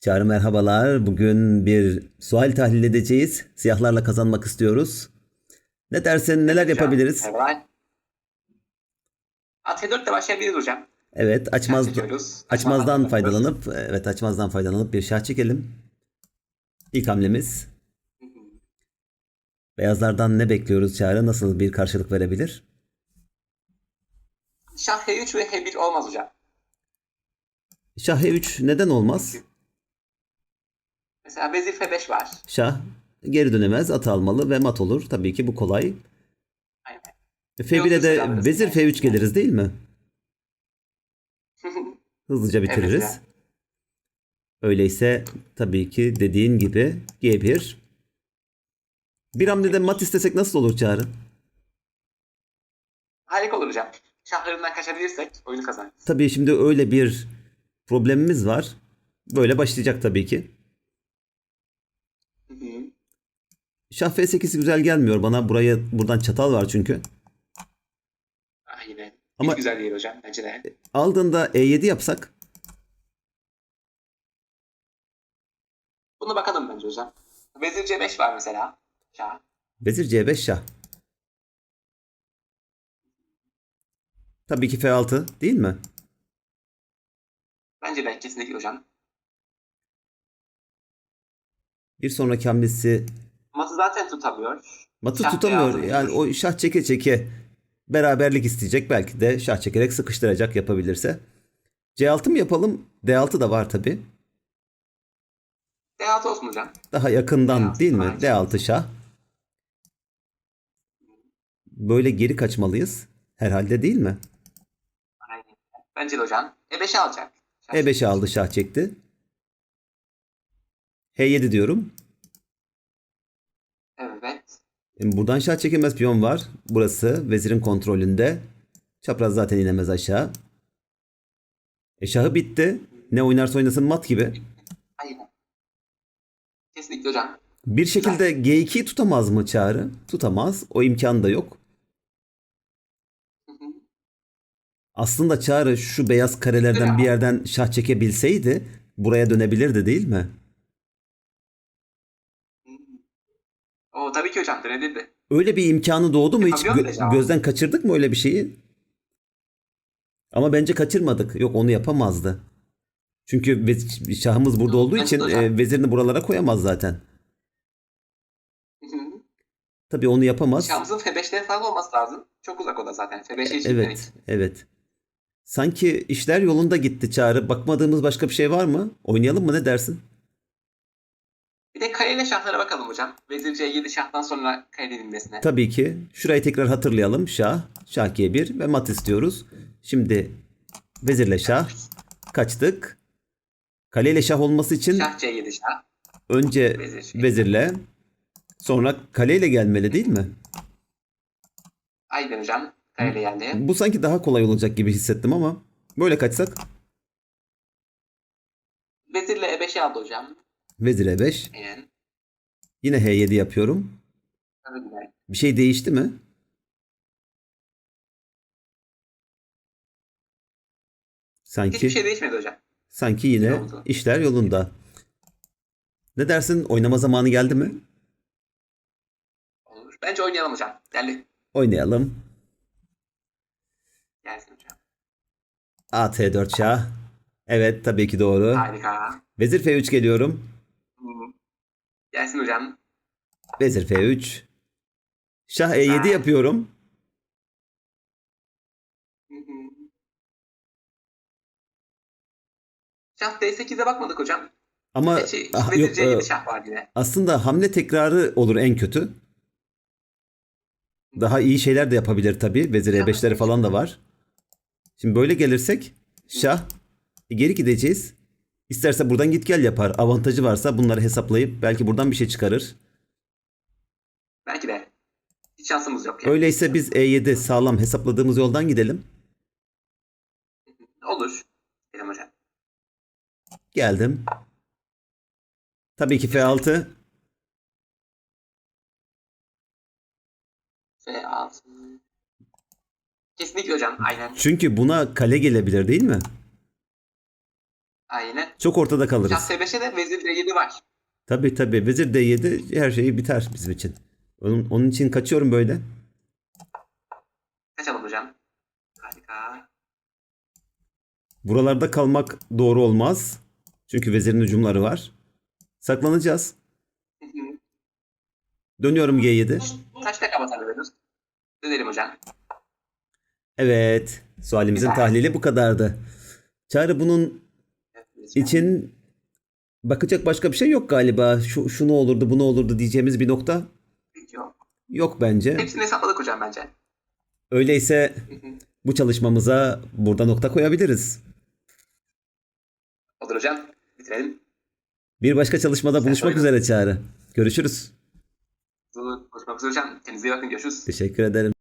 Çağrı merhabalar. Bugün bir sual tahlil edeceğiz. Siyahlarla kazanmak istiyoruz. Ne dersin? Neler yapabiliriz? Merhabalar. At F4 ile başlayabiliriz hocam. Evet, açmaz açmazdan Açmazdan faydalanıp evet açmazdan faydalanıp bir şah çekelim. İlk hamlemiz. Beyazlardan ne bekliyoruz Çağrı? Nasıl bir karşılık verebilir? Şah H3 ve H1 olmaz hocam. Şah E3 neden olmaz? Mesela vezir F5 var. Şah geri dönemez, at almalı ve mat olur. Tabii ki bu kolay. Aynen. F1'e de vezir silahları. F3 geliriz değil mi? Hızlıca bitiririz. Öyleyse tabii ki dediğin gibi G1. Bir hamlede mat istesek nasıl olur Çağrı? Harika olur hocam. Şahlarından kaçabilirsek oyunu kazanırız. Tabii şimdi öyle bir problemimiz var. Böyle başlayacak tabii ki. Hı hı. Şah F8 güzel gelmiyor bana. Buraya buradan çatal var çünkü. Aynen. Ama- Hiç güzel değil hocam bence de. Aldığında E7 yapsak Buna bakalım bence hocam. Vezir C5 var mesela. Şah. vezir C5 şah. Tabii ki F6 değil mi? Bence de kesinlikle hocam. Bir sonraki hamlesi Matı zaten tutamıyor. Matı Şah tutamıyor. Yani o şah çeke çeke beraberlik isteyecek. Belki de şah çekerek sıkıştıracak yapabilirse. C6 mı yapalım? D6 da var tabi. D6 olsun hocam. Daha yakından D6 değil mi? bence. D6 şah. Böyle geri kaçmalıyız. Herhalde değil mi? Aynen. Bence de hocam. E5'e alacak. Şah. E5'e aldı şah çekti. H7 diyorum. Evet. Şimdi Buradan şah çekemez piyon var. Burası vezirin kontrolünde. Çapraz zaten inemez aşağı. E şahı bitti. Ne oynarsa oynasın mat gibi. Aynen. Kesinlikle hocam. Bir şekilde G2'yi tutamaz mı Çağrı? Tutamaz. O imkan da yok. Hı hı. Aslında Çağrı şu beyaz karelerden bir yerden şah çekebilseydi buraya dönebilirdi değil mi? O tabii ki hocam dönebilirdi. Öyle bir imkanı doğdu mu hiç Yapabiliyor gö- muyuz gözden kaçırdık mı öyle bir şeyi? Ama bence kaçırmadık. Yok onu yapamazdı. Çünkü ve- şahımız burada olduğu Bence için de hocam. e, vezirini buralara koyamaz zaten. Hı hı. Tabii onu yapamaz. Şahımızın F5'ten sağlı olması lazım. Çok uzak o da zaten. F5'e hiç Evet, evet. Sanki işler yolunda gitti Çağrı. Bakmadığımız başka bir şey var mı? Oynayalım mı ne dersin? Kareyle şahlara bakalım hocam. Vezir C7 şahtan sonra kare edilmesine. Tabii ki. Şurayı tekrar hatırlayalım. Şah, şah G1 ve mat istiyoruz. Şimdi vezirle şah kaçtık. Kaleyle şah olması için Şah C7 şah. önce Vezir. vezirle sonra kaleyle gelmeli değil mi? Aynen hocam. Kareyle geldi. Bu sanki daha kolay olacak gibi hissettim ama böyle kaçsak Vezirle E5'e aldı hocam. vezir E5 Aynen. Yine H7 yapıyorum. Bir şey değişti mi? Sanki Hiçbir şey değişmedi hocam. sanki yine işler yolunda. Ne dersin? Oynama zamanı geldi mi? Olur. Bence oynayalım hocam. Geldi. Oynayalım. Gelsin hocam. At H4 şah. Evet tabii ki doğru. Harika. Vezir F3 geliyorum. Hı. Gelsin hocam. Vezir F3. Şah E7 Güzel. yapıyorum. Şah D8'e bakmadık hocam. Ama Şey, ah, yok, C7 e, şah var yine. aslında hamle tekrarı olur en kötü. Daha iyi şeyler de yapabilir tabii. Vezir E5'leri falan da var. Şimdi böyle gelirsek şah e, geri gideceğiz. İsterse buradan git gel yapar. Avantajı varsa bunları hesaplayıp belki buradan bir şey çıkarır. Belki de. Hiç şansımız yok. Yani. Öyleyse biz E7 sağlam hesapladığımız yoldan gidelim. Olur. Gidelim hocam. Geldim. Tabii ki F6. F6. Kesinlikle hocam. Aynen. Çünkü buna kale gelebilir değil mi? Aynen. Çok ortada Şah kalırız. S5'e de vezir D7 var. Tabii tabii. Vezir D7 her şeyi biter bizim için. Onun, onun için kaçıyorum böyle. Kaçalım hocam. Harika. Buralarda kalmak doğru olmaz. Çünkü vezirin hücumları var. Saklanacağız. Hı hı. Dönüyorum G7. Taşla kapatabiliyoruz. Dönelim hocam. Evet. Sualimizin Güzel. tahlili bu kadardı. Çağrı bunun için bakacak başka bir şey yok galiba. Şu, şu ne olurdu bu ne olurdu diyeceğimiz bir nokta Yok. yok bence. Hepsini hesapladık hocam bence. Öyleyse bu çalışmamıza burada nokta koyabiliriz. Olur hocam. Bitirelim. Bir başka çalışmada Sen buluşmak söyle. üzere Çağrı. Görüşürüz. Buluşmak üzere hocam. Kendinize iyi bakın. Görüşürüz. Teşekkür ederim.